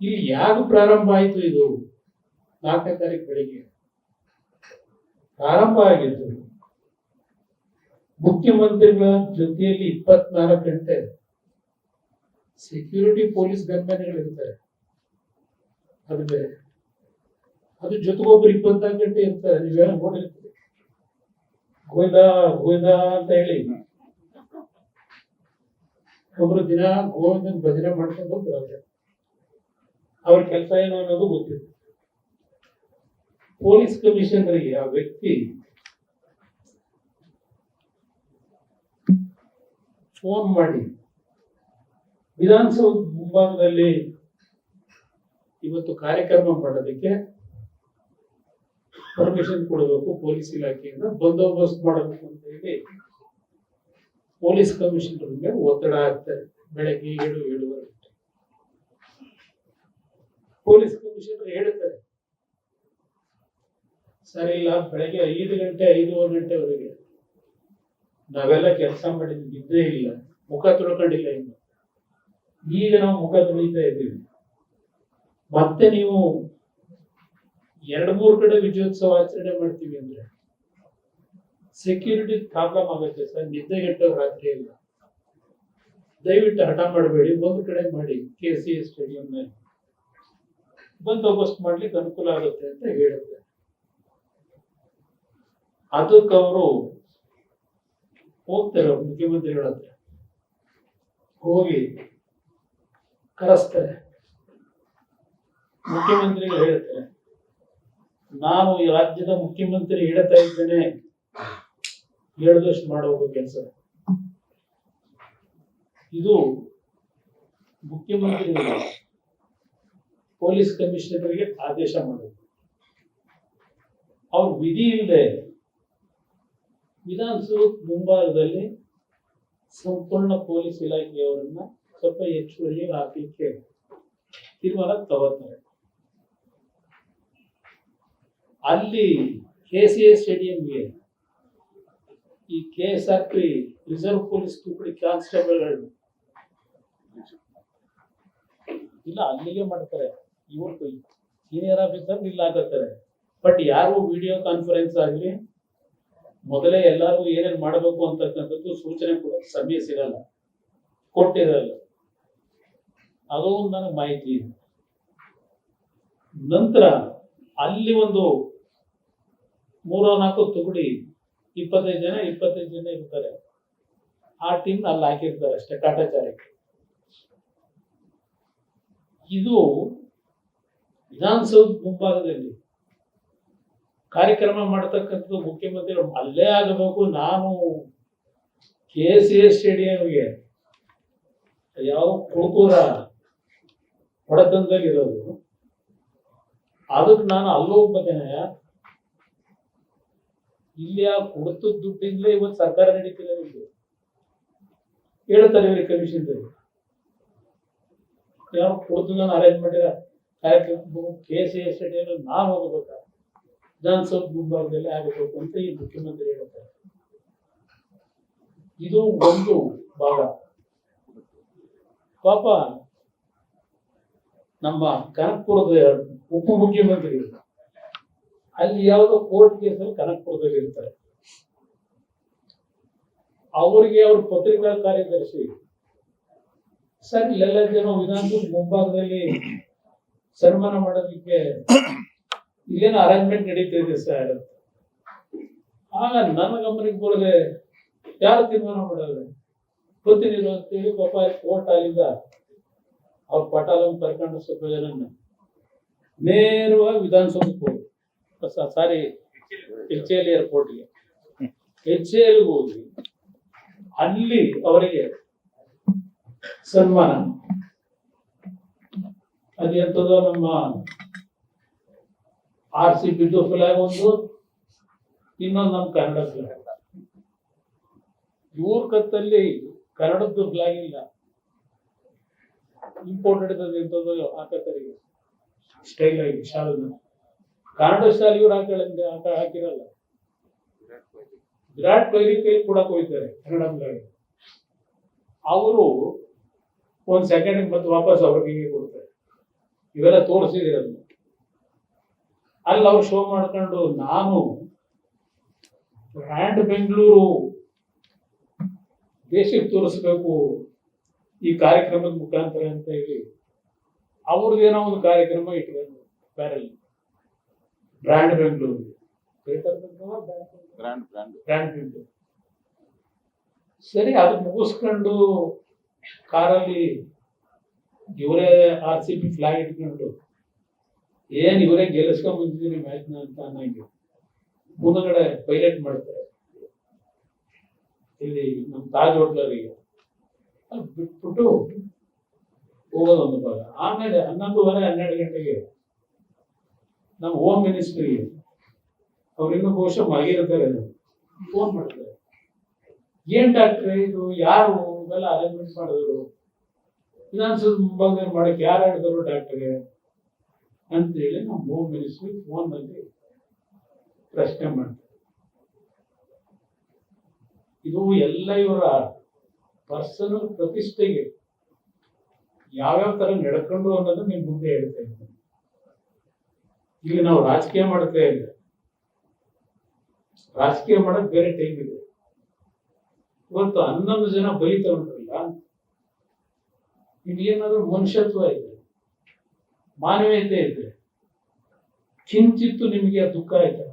ಇಲ್ಲಿ ಯಾರು ಪ್ರಾರಂಭ ಆಯ್ತು ಇದು? ನಾಲ್ಕನೇ ತಾರೀಕು ಬೆಳಿಗ್ಗೆ. ಪ್ರಾರಂಭ ಆಗಿತ್ತು ಮುಖ್ಯಮಂತ್ರಿಗಳ ಜೊತೆಯಲ್ಲಿ ಇಪ್ಪತ್ನಾಲ್ಕು ಗಂಟೆ ಸೆಕ್ಯೂರಿಟಿ ಪೊಲೀಸ್ ಗನ್ಮ್ಯಾನ್ಗಳು ಇರ್ತಾರೆ ಅದೇ ಅದ್ರ ಅದು ಜೊತೆಗೊಬ್ಬರು ಇಪ್ಪತ್ನಾಲ್ಕು ಗಂಟೆ ಇರ್ತಾರೆ ನೀವೇನೋ ನೋಡಿರ್ತೀರಿ. ಗೋವಿಂದ ಗೋವಿಂದ ಅಂತ ಹೇಳಿ. ಒಬ್ರು ದಿನ ಗೋವಿಂದ ಭಜನೆ ಮಾಡ್ಕೊಂಡು ಬರೋರು ಅವ್ರ ಕೆಲಸ ಏನು ಅನ್ನೋದು ಗೊತ್ತಿತ್ತು ಪೊಲೀಸ್ ಕಮಿಷನರ್ಗೆ ಆ ವ್ಯಕ್ತಿ ಫೋನ್ ಮಾಡಿ, ವಿಧಾನಸೌಧ ಮುಂಭಾಗದಲ್ಲಿ ಇವತ್ತು ಕಾರ್ಯಕ್ರಮ ಮಾಡೋದಕ್ಕೆ ಪರ್ಮಿಷನ್ ಕೊಡಬೇಕು ಪೊಲೀಸ್ ಇಲಾಖೆಯಿಂದ, ಬಂದೋಬಸ್ತ್ ಮಾಡಬೇಕು ಅಂತ ಹೇಳಿ ಪೊಲೀಸ್ ಕಮಿಷನರ್ ಮೇಲೆ ಒತ್ತಡ ಆಗ್ತಾರೆ ಬೆಳಗ್ಗೆ ಏಳು ಏಳುವರೆ. ಪೊಲೀಸ್ ಕಮಿಷನರ್ ಹೇಳುತ್ತಾರೆ. ಸರಿ, ಇಲ್ಲ, ಬೆಳಗ್ಗೆ ಐದು ಗಂಟೆ, ಐದೂವರೆ ಗಂಟೆವರೆಗೆ ನಾವೆಲ್ಲ ಕೆಲಸ ಮಾಡಿದ್ವಿ ನಿದ್ದೆ ಇಲ್ಲ. ಮುಖ ತೊಳ್ಕೊಂಡಿಲ್ಲ ಇನ್ನು. ಈಗ ನಾವು ಮುಖ ತೊಳಿತಾ ಇದ್ದೀವಿ. ಮತ್ತೆ ನೀವು ಎರಡ್ ಮೂರು ಕಡೆ ವಿಜಯೋತ್ಸವ ಆಚರಣೆ ಮಾಡ್ತೀವಿ ಅಂದ್ರೆ ಸೆಕ್ಯೂರಿಟಿ ಪ್ರಾಬ್ಲಮ್ ಆಗುತ್ತೆ ಸರ್. ನಿದ್ದೆಗೆಟ್ಟ ರಾತ್ರಿ ಇಲ್ಲ ದಯವಿಟ್ಟು ಹಠ ಮಾಡಬೇಡಿ. ಒಂದು ಕಡೆ ಮಾಡಿ ಕೆ ಸಿ ಎಸ್ ಸ್ಟೇಡಿಯಂ ಬಂದೋಬಸ್ತ್ ಮಾಡ್ಲಿಕ್ಕೆ ಅನುಕೂಲ ಆಗುತ್ತೆ ಅಂತ ಹೇಳುತ್ತೆ ಅದಕ್ಕೆ ಅವರು ಹೋಗ್ತಾರೆ ಅವ್ರು ಮುಖ್ಯಮಂತ್ರಿಗಳ ಹತ್ರ. ಹೋಗಿ ಕರೆಸ್ತಾರೆ. ಮುಖ್ಯಮಂತ್ರಿಗಳು ಹೇಳ್ತಾರೆ, ನಾನು ಈ ರಾಜ್ಯದ ಮುಖ್ಯಮಂತ್ರಿ ಹೇಳ್ತಾ ಇದ್ದೇನೆ. ಹೇಳ್ದಷ್ಟು ಮಾಡೋದು ಕೆಲಸ ಇದು ಮುಖ್ಯಮಂತ್ರಿಗಳು ಪೊಲೀಸ್ ಕಮಿಷನರ್ಗೆ ಆದೇಶ ಮಾಡಿದ್ರು. ಅವ್ರ ವಿಧಿ ಇಲ್ಲದೆ ವಿಧಾನಸೌಧ ಮುಂಭಾಗದಲ್ಲಿ ಸಂಪೂರ್ಣ ಪೊಲೀಸ್ ಇಲಾಖೆಯವರನ್ನ ಸ್ವಲ್ಪ ಹೆಚ್ಚುವರಿ ಹಾಕಲಿಕ್ಕೆ ತೀರ್ಮಾನ ತಗೋತಾರೆ. ಅಲ್ಲಿ ಕೆ ಸಿ ಎಸ್ ಸ್ಟೇಡಿಯಂಗೆ ಈ K S R P reserve police ತುಕಡಿ constable ಇಲ್ಲ, ಅಲ್ಲಿಗೆ ಮಾಡ್ತಾರೆ. ಇವ್ರು ಸೀನಿಯರ್ ಆಫೀಸರ್ ಇಲ್ಲ ಹಾಕತ್ತಾರೆ ಬಟ್ ಯಾರು ವಿಡಿಯೋ ಕಾನ್ಫರೆನ್ಸ್ ಆಗಲಿ, ಮೊದಲೇ ಎಲ್ಲರೂ ಏನೇನ್ ಮಾಡಬೇಕು ಅಂತಕ್ಕಂಥದ್ದು ಸೂಚನೆ ಕೂಡ ಸಮಯ ಸಿಗಲ್ಲ. ಕೊಟ್ಟಿರಲ್ಲ. ಅದು ನನಗೆ ಮಾಹಿತಿ ಇದೆ. ನಂತರ ಅಲ್ಲಿ ಒಂದು ಮೂರೋ ನಾಲ್ಕು ತುಗುಡಿ ಇಪ್ಪತ್ತೈದು ಜನ ಇಪ್ಪತ್ತೈದು ಜನ ಇರ್ತಾರೆ. ಆ ಟೀಮ್ ಅಲ್ಲಿ ಹಾಕಿರ್ತಾರೆ ಅಷ್ಟೇ, ಕಾಟಾಚಾರಕ್ಕೆ. ಇದು ವಿಧಾನಸೌಧ ಮುಂಭಾಗದಲ್ಲಿ ಕಾರ್ಯಕ್ರಮ ಮಾಡತಕ್ಕಂಥದ್ದು ಮುಖ್ಯಮಂತ್ರಿಗಳು ಅಲ್ಲೇ ಆಗಬೇಕು. ನಾನು ಕೆ ಸಿ ಎಸ್ ಸ್ಟೇಡಿಯಂಗೆ ಯಾವ ಕುಳಕೂರ ಹೊಡೆತನದಲ್ಲಿ ಇರೋದು. ಅದಕ್ಕೆ ನಾನು ಅಲ್ಲೋಗ್ಬೇಕೇನಯ್ಯ ಇಲ್ಲಿ ಆ ಕೊಡ್ತದ ದುಡ್ಡಿಂದಲೇ ಇವತ್ತು ಸರ್ಕಾರ ನಡೀತಿಲ್ಲ ನಿಮಗೆ. ಹೇಳ್ತಾರೆ ಕಮಿಷನ್ ಯಾವ ಕೊಡ್ತು ನಾನು ಅರೇಂಜ್ ಮಾಡಿರ ಕಾರ್ಯಕ್ರಮ ಕೆ ಸಿ ಎಸ್ ಸ್ಟೇಡಿಯಂ ನಾನು ಹೋಗಬೇಕಾ ವಿಧಾನಸೌಧ ಮುಂಭಾಗದಲ್ಲಿ ಆಗಬೇಕು ಅಂತ ಈ ಮುಖ್ಯಮಂತ್ರಿ ಹೇಳ್ತಾರೆ. ಇದು ಒಂದು ಭಾಗ ಪಾಪ ನಮ್ಮ ಕನಕಪುರದ ಉಪಮುಖ್ಯಮಂತ್ರಿ ಅಲ್ಲಿ ಯಾವುದೋ ಕೋರ್ಟ್ ಕೇಸಲ್ಲಿ ಕನಕಪುರದಲ್ಲಿ ಇರ್ತಾರೆ. ಅವರಿಗೆ ಅವ್ರ ಪತ್ರಿಕಾ ಕಾರ್ಯದರ್ಶಿ. ಸರ್, ಇಲ್ಲೆಲ್ಲ ಜನ ವಿಧಾನಸೌಧ ಮುಂಭಾಗದಲ್ಲಿ ಸನ್ಮಾನ ಮಾಡೋದಕ್ಕೆ ಇಲ್ಲೇನೋ ಅರೇಂಜ್ಮೆಂಟ್ ನಡೀತಾ ಸರ್. ಆಗ ನನ್ನ ಗಮನಕ್ಕೆ ಬರದೆ ಯಾರು ತೀರ್ಮಾನ ಮಾಡೋದು ಅಂತ ಅಂತೇಳಿ ಪಾಪ ಕೋರ್ಟ್ ಅಲ್ಲಿಂದ ಅವ್ರ ಪಟಾಲನ್ನು ಕರ್ಕೊಂಡು ಸ್ವಲ್ಪ ಜನನ್ನ ನೇರವಾಗಿ ವಿಧಾನಸೌಧಕ್ಕೆ ಹೋಗಿ ಸಾರಿ, ಎಚ್ ಎಲ್ ಏರ್ಪೋರ್ಟ್ಗೆ ಎಚ್ ಎಲ್ ಹೋಗಿ ಅಲ್ಲಿ ಅವರಿಗೆ ಸನ್ಮಾನ. ಅದೆಂತದೋ ನಮ್ಮ ಆರ್ ಸಿ ಬಿದ್ದು ಫ್ಲಾಗ್ ಒಂದು, ಇನ್ನೊಂದು ನಮ್ಮ ಕನ್ನಡ ಫ್ಲಾಗ್ ಇವ್ರ ಕತ್ತಲ್ಲಿ ಕನ್ನಡದ್ದು ಫ್ಲಾಗ್ ಇಲ್ಲ. ಇಂಪೋರ್ಟೆಡ್ ಎಂತದೋ ಹಾಕತ್ತರಿಗೆ. ಸ್ಟೈಲ್ ಆಗಿ ಶಾಲದ ಕನ್ನಡ ಸ್ಟೈಲ್ ಇವ್ರು ಹಾಕೊಳ್ಳಂಗೆ ಆಟ ಹಾಕಿರಲ್ಲ. ವಿರಾಟ್ ಕೊಹ್ಲಿ ಕೈ ಕೂಡ ಹೋಗ್ತಾರೆ ಕನ್ನಡ ಫ್ಲಾಗ್ ಅವರು ಒಂದು ಸೆಕೆಂಡ್ ಮತ್ತೆ ವಾಪಸ್ ಅವ್ರಿಗೆ ಕೊಡ್ತಾರೆ. ಇವೆಲ್ಲ ತೋರಿಸಿದಿರಲ್ಲ ಅಲ್ಲಿ ಅವ್ರು ಶೋ ಮಾಡ್ಕೊಂಡು ನಾನು ಬ್ರ್ಯಾಂಡ್ ಬೆಂಗಳೂರು ದೇಶಕ್ಕೆ ತೋರಿಸ್ಬೇಕು ಈ ಕಾರ್ಯಕ್ರಮದ ಮುಖಾಂತರ ಅಂತ ಹೇಳಿ ಅವ್ರದ್ದೇನೋ ಒಂದು ಕಾರ್ಯಕ್ರಮ ಇಟ್ಕೊಂಡು ಬ್ಯಾರಲ್ಲಿ. ಬ್ರ್ಯಾಂಡ್ ಬೆಂಗಳೂರು. ಬ್ರ್ಯಾಂಡ್ ಬೆಂಗಳೂರು. ಸರಿ ಅದು ಮುಗಿಸ್ಕೊಂಡು ಕಾರಲ್ಲಿ ಇವರೇ ಆರ್ ಸಿ ಬಿ ಫ್ಲಾಗ್ ಇಟ್ಕೊಂಡು ಏನ್ ಇವರೇ ಗೆಲ್ಲಿಸ್ಕೊಂಡ್ ಬಂದಿದ್ದೀನಿ ಮ್ಯಾಚ್ನ ಅಂತ ಅನ್ನಂಗೆ. ಮುಂದಗಡೆ ಪೈಲಟ್ ಮಾಡ್ತಾರೆ. ಇಲ್ಲಿ ನಮ್ಮ ತಾಜ್ ಹೋಟ್ಲರಿಗೆ ಅಲ್ಲಿ ಬಿಟ್ಬಿಟ್ಟು ಹೋಗೋದು ಒಂದು ಭಾಗ. ಆಮೇಲೆ ಹನ್ನೊಂದುವರೆ, ಹನ್ನೆರಡು ಗಂಟೆಗೆ ನಮ್ಮ ಹೋಮ್ ಮಿನಿಸ್ಟ್ರಿಗೆ ಅವ್ರು ಇನ್ನೂ ಬಹುಶಃ ಮಲಗಿರ್ತಾರೆ. ಫೋನ್ ಮಾಡ್ತಾರೆ. ಏನ್ ಡಾಕ್ಟ್ರೆ ಇದು? ಯಾರು? ಇವೆಲ್ಲ ಅರೇಂಜ್ಮೆಂಟ್ ಮಾಡಿದ್ರು. ವಿಧಾನಸೌಧ ಮುಂಭಾಗ ಮಾಡಕ್ಕೆ ಯಾರು ಹೇಳಿದ್ರು ಡಾಕ್ಟ್ರಿಗೆ ಅಂತೇಳಿ ನಾವು ಹೋಮ್ ಮಿನಿಸ್ಟ್ರಿ ಫೋನ್ನಲ್ಲಿ ಪ್ರಶ್ನೆ ಮಾಡ್ತೀವಿ. ಇದು ಎಲ್ಲ ಇವರ ಪರ್ಸನಲ್ ಪ್ರತಿಷ್ಠೆಗೆ ಯಾವ್ಯಾವ ತರ ನಡ್ಕೊಂಡು ಅನ್ನೋದು ನಿಮ್ ಮುಂದೆ ಹೇಳ್ತಾ ಇದ್ದೀನಿ. ಇಲ್ಲಿ ನಾವು ರಾಜಕೀಯ ಮಾಡ್ತಾ ಇಲ್ಲ ರಾಜಕೀಯ ಮಾಡಕ್ ಬೇರೆ ಟೈಮ್ ಇದೆ. ಇವತ್ತು ಹನ್ನೊಂದು ಜನ ಬಲಿ ತಗೊಂಡ್ರಲ್ಲ ಏನಾದರೂ ಮನುಷ್ಯತ್ವ ಇದೆ ಮಾನವೀಯತೆ ಇದೆ ಕಿಂಚಿತ್ತು ನಿಮಗೆ ದುಃಖ ಆಯ್ತಾ